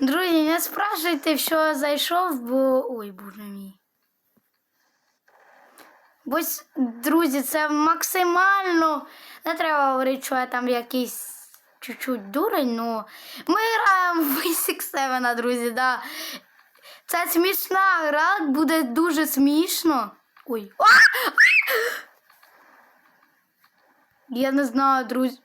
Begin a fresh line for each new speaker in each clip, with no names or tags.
Друзі, не спрашуйте, що зайшов, бо. Ой, боже мій. Бо, друзі, це максимально. Не треба говорити, що я там якийсь чуть-чуть дурень, ну. Ми граємо в Basic 7, друзі, да. Це смішна гра, буде дуже смішно. Ой. А! Я не знаю, друзі.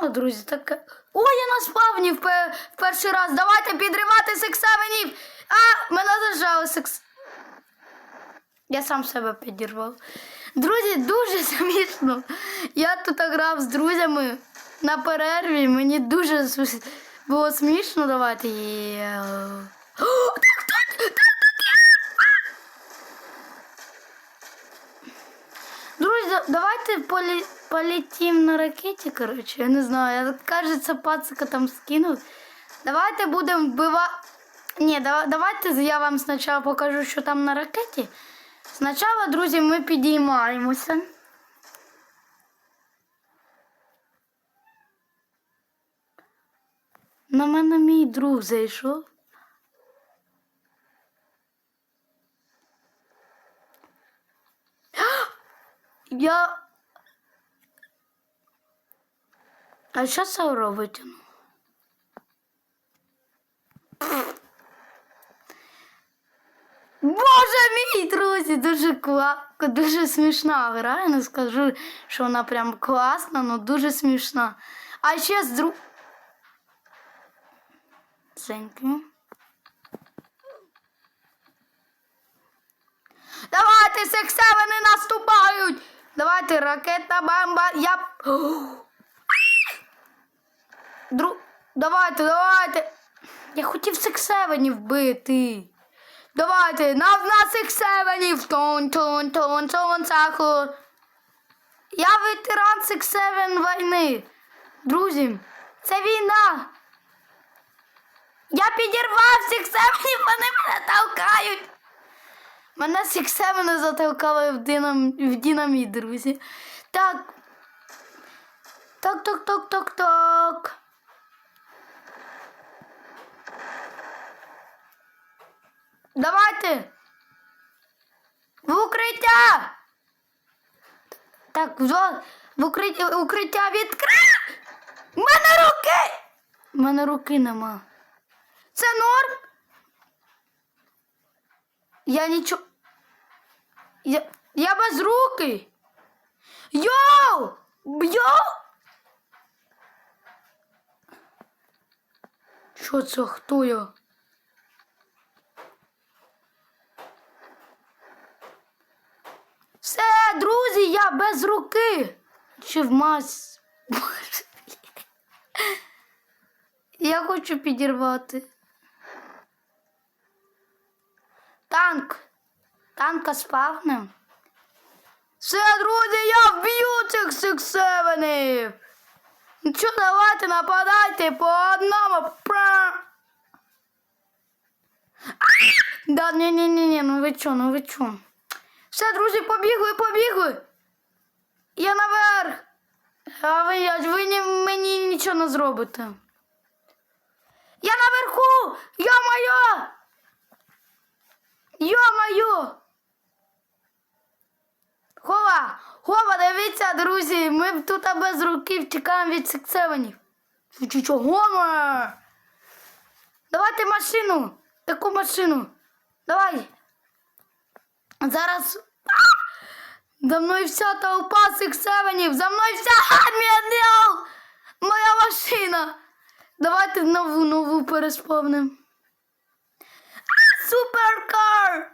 О, друзі, таке. О, я на спавні в, пе- в перший раз. Давайте підривати сексавенів. А, мене зажали секс. Я сам себе підірвав. Друзі, дуже смішно. Я тут грав з друзями на перерві. Мені дуже було смішно. Так, так, так, так. Друзі, давайте полі... полетим на ракеті, коротше, я не знаю. Я, кажеться, пацика там скинув. Давайте будемо вбивати. Ні, да- давайте я вам спочатку покажу, що там на ракеті. Спочатку, друзі, ми підіймаємося. На мене мій друг зайшов. Я. А що це робить? Боже мій, друзі, дуже кла... дуже смішна гра. Я не скажу, що вона прям класна, але дуже смішна. А ще з друг. You. Давайте сексевини наступають. Давайте ракета бамба. Я. Дру... Давайте, давайте. Я хотів сексевенів вбити. Давайте, на нас сексевенів. Тон, тон, тон, тон, сахар. Я ветеран сексевен війни. Друзі, це війна. Я підірвав сексевенів, вони мене толкають. Мене сексевени затолкали в, динам... в динаміт, друзі. Так. Так, так, так, так, так. Давайте. В укриття. Так, в, в укриття, укриття відкрив. У мене руки. У мене руки нема. Це норм? Я нічого. Я, я без руки. Йоу! Йоу! Що це? Хто я? Все, друзі, я без. Чи в мас. Я хочу підірвати. Танк. Танка спавнем. Все, друзі, я вб'ю цих сексевенів. Ну що, давайте нападайте по одному. Пра. Да, ні, ні, ні, ні, ну ви чо, ну ви чо. Все, друзі, побігли, побігли. Я наверх. А ви, а ви ні, мені нічого не зробите. Я наверху! Йо-моє! Йо-моє! Хова! Хова, дивіться, друзі, ми тут без руки втікаємо від сексевенів. Чого ми? Давайте машину. Таку машину. Давай. Зараз. За мною вся толпа сексевенів. За мною вся армія дел. Моя машина. Давайте нову нову пересповнимо. Суперкар!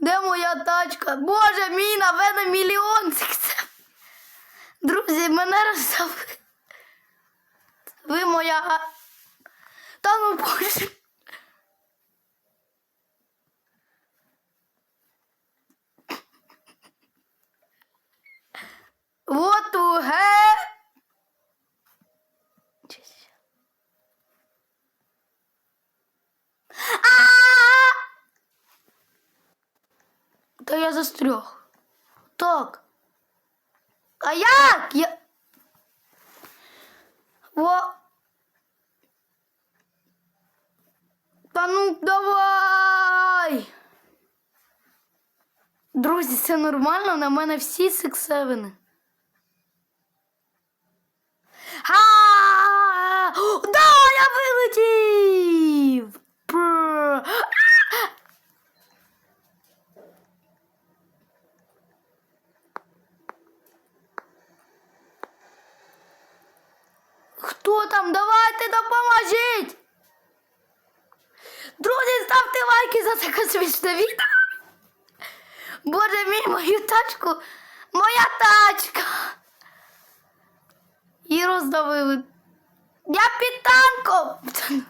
Де моя тачка? Боже мій, на мене мільйон сексев. Друзі, мене роздали. Ви моя. а- Та ну боже. Вот уге. А! Застряг. Так. А як? Я... Во... Та ну давай. Друзі, це нормально, на мене всі сексевини. А! Да, я вилетів! Пр. Хто там? Давайте допоможіть! Друзі, ставте лайки за смішне відео. Боже мій, мою тачку. Моя тачка. І роздавили. Я під танком. Це нормально.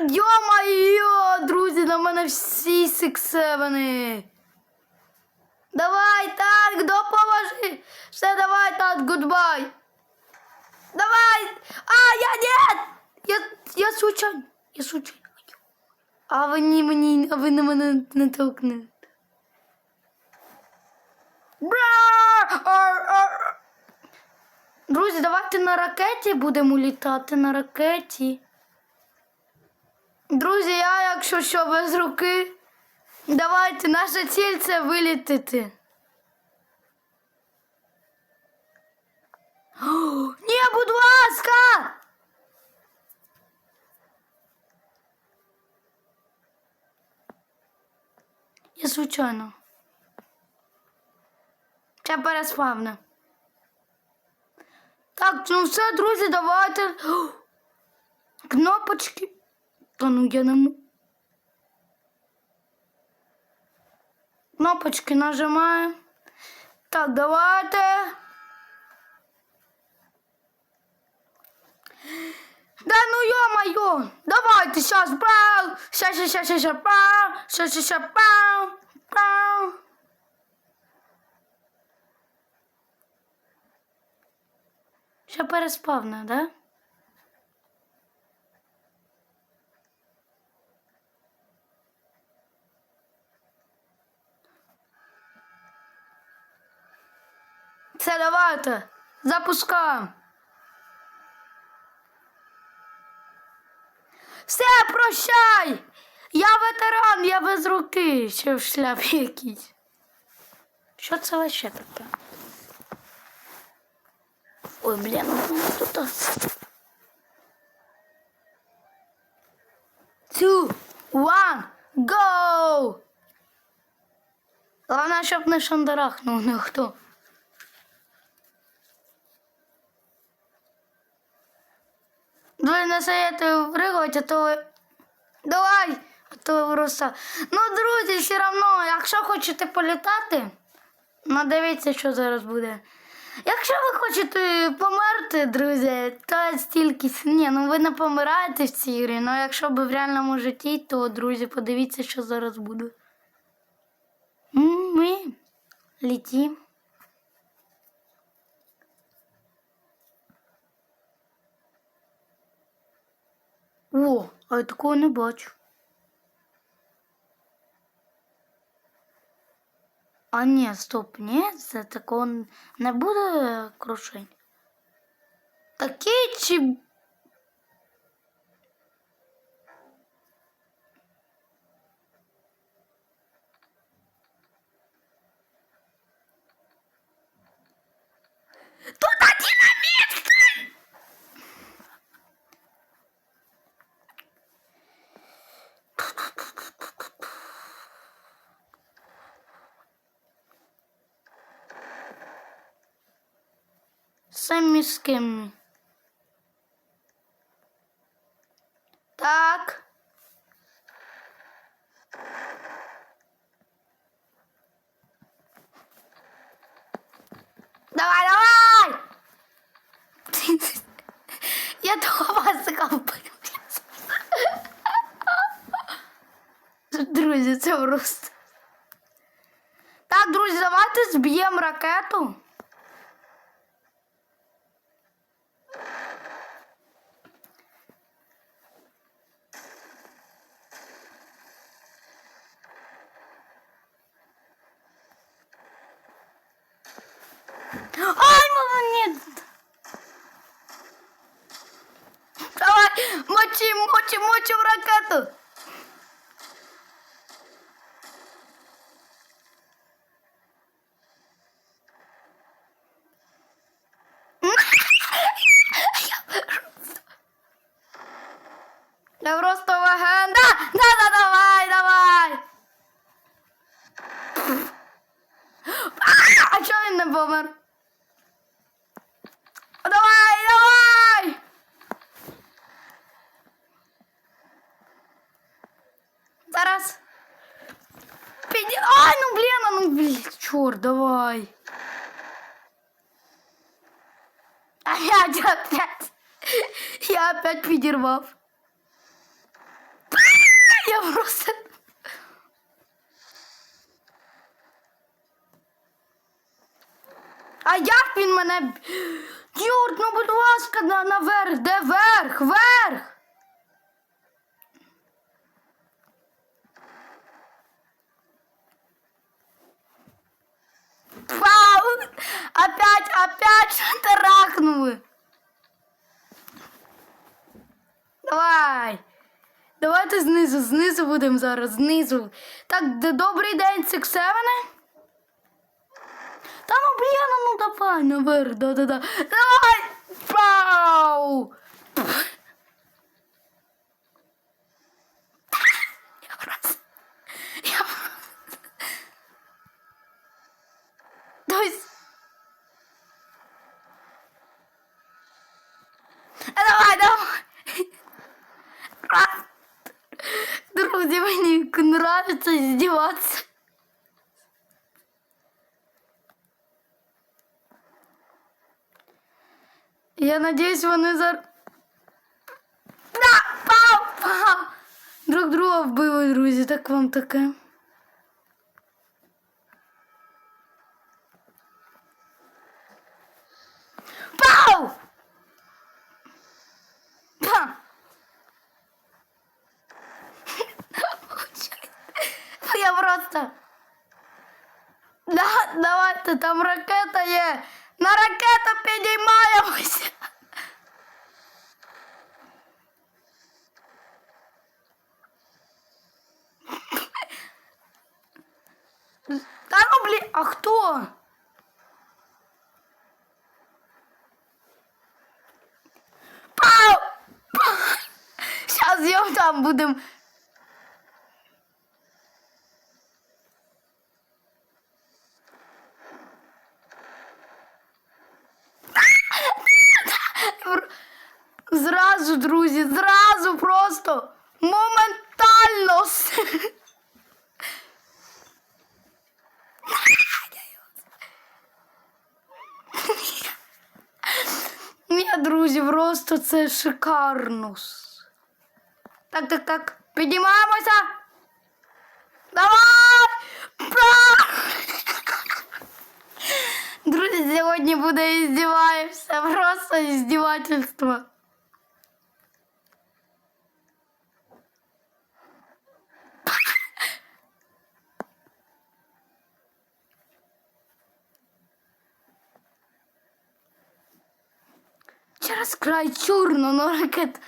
Йо-моє, друзі, на мене всі сексевани. Давай, танк, допоможи. Все, давай, танк, гудбай. Давай! А, я нет! Я, я случайно. Я случайно. А ви ні мені, а ви на мене не толкнете. Друзі, давайте на ракеті будемо літати на ракеті. Друзі, я якщо що без руки. Давайте, наша ціль це вилітити. О, ні, будь ласка! Я звичайно. Це переспавне. Так, ну все, друзі, давайте. Кнопочки. Та ну я не Кнопочки нажимаємо. Так, давайте. Да ну ё-моё! Давайте сейчас, сейчас, сейчас, пау! Сейчас, пау! Ще переспавна, да? Все, давайте. Запускаємо. Все, прощай! Я ветеран, я без руки, ще в шляпі якийсь. Що це вообще таке? Ой, блін, ну тут. Two, one, go! Головне, щоб не шандарахнув ніхто. Ви не даєте вригувати, а то. Давай, а то ви просто. Ну, друзі, все одно, якщо хочете політати, ну дивіться, що зараз буде. Якщо ви хочете померти, друзі, то стільки. Ні, ну ви не помираєте в цій грі, ну якщо б в реальному житті, то, друзі, подивіться, що зараз буде. Ми літім. О, а я такого не бачу. А ні, стоп, ні, це такого не буде крушень. Такий чи. Самі з ким. Так. Давай, давай! Я того вас закопаю. Друзі, це просто. Так, друзі, давайте зб'ємо ракету. Ай, мама, нет! Давай! Мочи, мочи, мочи в ракету. Зараз. Піді... Ай, ну блін, а ну блін, чорт, давай. Опять, опять. Я опять підірвав. Я просто... А як він мене... б- Юрт, ну будь ласка, на, наверх, де верх, верх. Вау! Опять, опять шантарахнули. Давай. Давайте знизу, знизу будемо зараз, знизу. Так, добрий день, Сексевене. Та ну блін, ну давай наверх, да-да-да. Давай! Пау! Я просто... Я просто... Давай... с- А, Давай, давай! Раз. Друзі, мені нравится издеваться. Я надіюсь, вони зараз. Друг друга вбили, друзі, так вам таке. Пау! Па! Я просто. Да, давайте, там ракета є. На ракету підіймаємося. Та ну блін, а хто? Пау! Сейчас його там будем. Зразу, друзі, зразу просто моментально. Ні, друзі, просто це шикарнус. Так, так, так. Підіймаємося. Давай! Пра! Друзі, сьогодні буде іздіваємося. Просто іздівательство. Через край чорно, но ракет.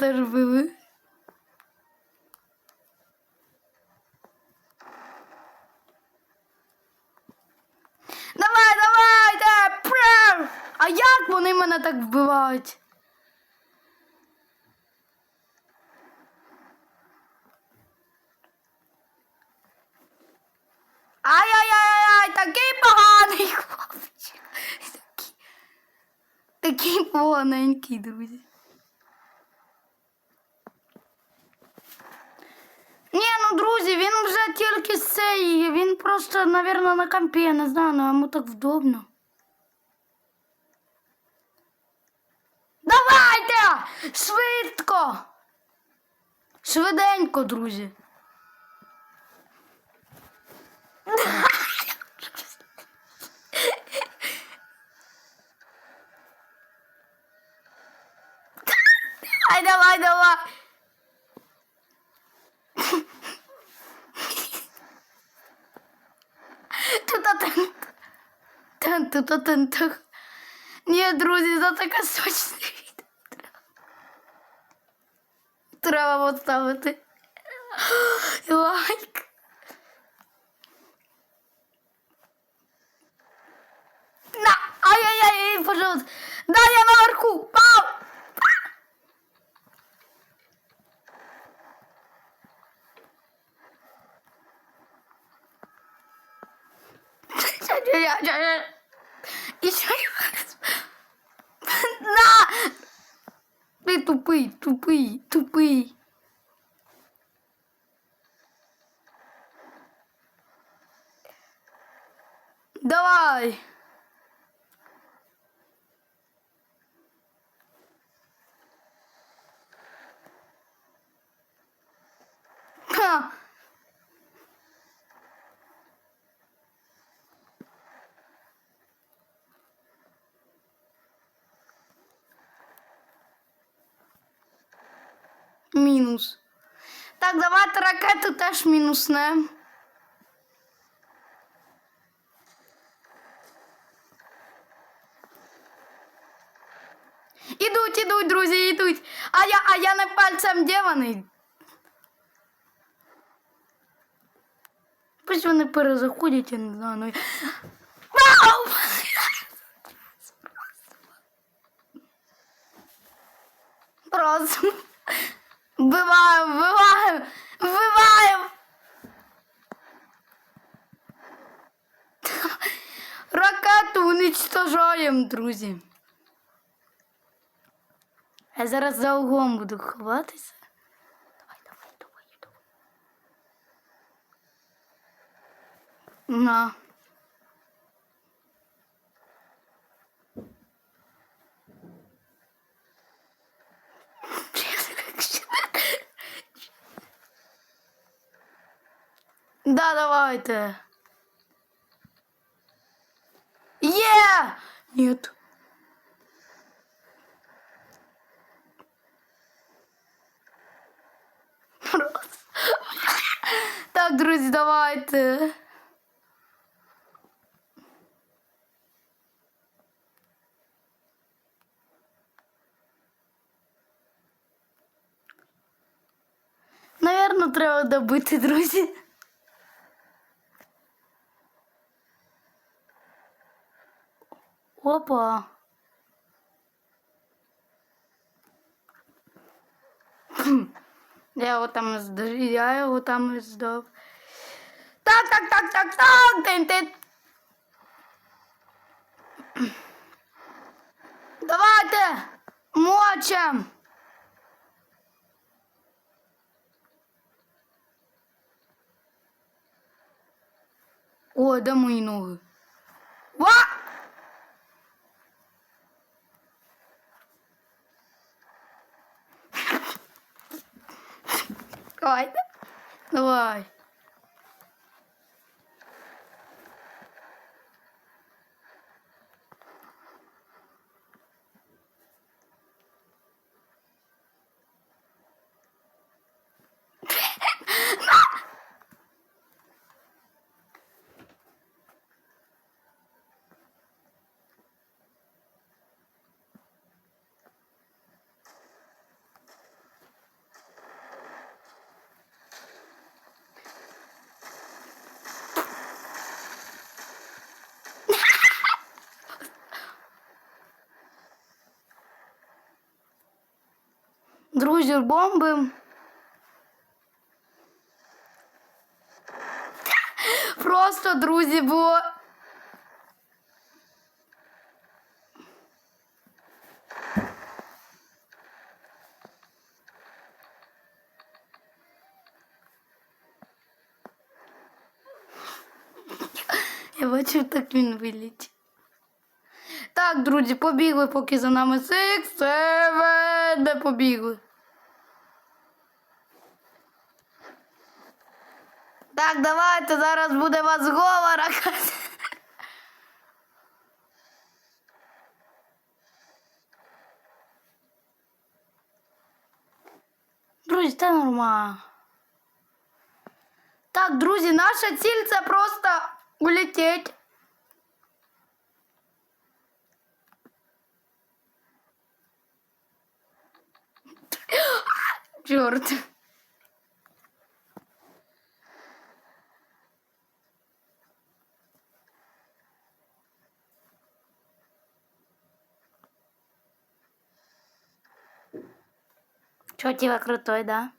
подорвали. Давай, да, Прям! А як вони мене так вбивають? Ай-яй-яй-яй, такий поганий хлопчик. Такий поганенький, друзі. Ну друзі, він вже тільки з цієї. він просто, напевно, на компі, я не знаю, але йому так вдобно. Давайте! Швидко! Швиденько, друзі. Ні, друзі, це таке сочне відео. Треба поставити лайк. Мінус. Так, давайте ракету теж мінуснем. Ідуть, ідуть, друзі, ідуть. А я, а я не пальцем діваний. Пусть вони перезаходять, я не знаю. Ну... Вау! Просто. Вбиваємо, вбиваємо, вбиваємо. Ракету уничтожаємо, друзі. Я зараз за углом буду ховатися. Давай, давай, давай, давай. На. Да, давайте. Е! Нет. Так, друзі, давайте. Наверно, треба добити, друзі. Опа. Я його там здав. Я його там здав. Так, так, так, так, так. Тин, тин. Давайте. Мочем. Ой, де мої ноги? Ва! Давай. Давай. Друзі, бомби. Просто, друзі, бо Я бачу, так він вилітів. Так, друзі, побігли, поки за нами сик, де побігли. Так, давайте, зараз буде вас говора. Друзі, це нормально. Так, друзі, наша ціль це просто улететь. Чорт. Чё тебя крутой, да?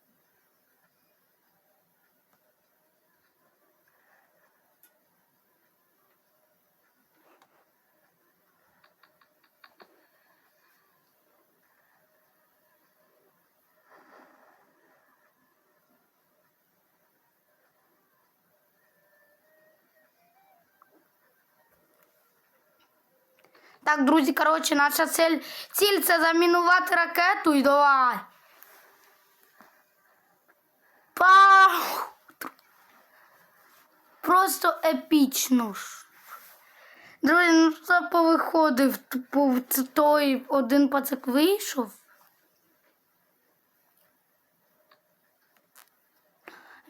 Так, друзі, коротше, наша цель, ціль це замінувати ракету і давай. Пау! Просто епічно. Друзі, ну це повиходив, типу, це той один пацак вийшов.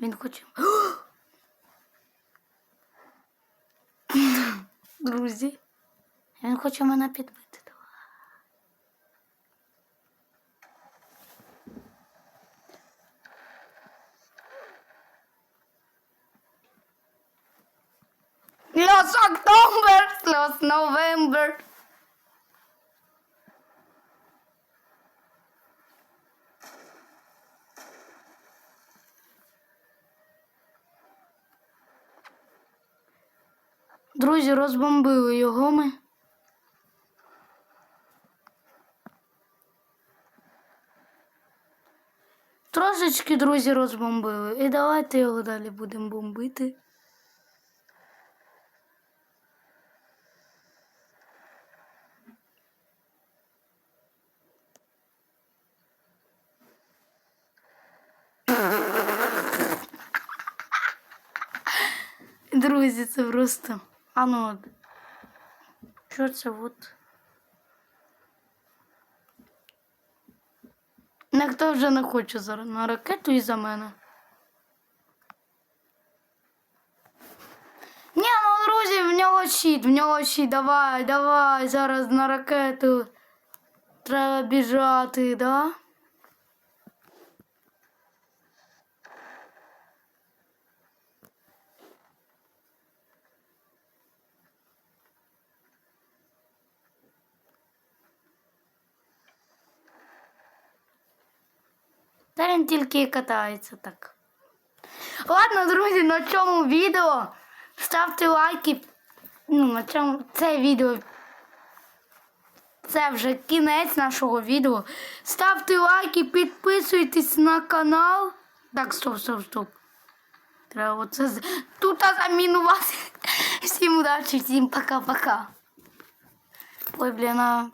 Він хоче. Друзі. Він хоче мене підбити. Los Octobers, los November. Друзі, розбомбили його ми. Трошечки, друзі, розбомбили. І давайте його далі будемо бомбити. Це просто. А ну. Що це от? Ніхто вже не хоче на ракету і за мене. Ні, ну друзі, в нього щит, в нього щит, давай, давай, зараз на ракету. Треба біжати, да? Він тільки катається так. Ладно, друзі, на цьому відео ставте лайки. Ну, на цьому це відео. Це вже кінець нашого відео. Ставте лайки, підписуйтесь на канал. Так, стоп, стоп, стоп. Треба оце тут замінувати. Всім удачі, всім пока-пока. Ой, блін, а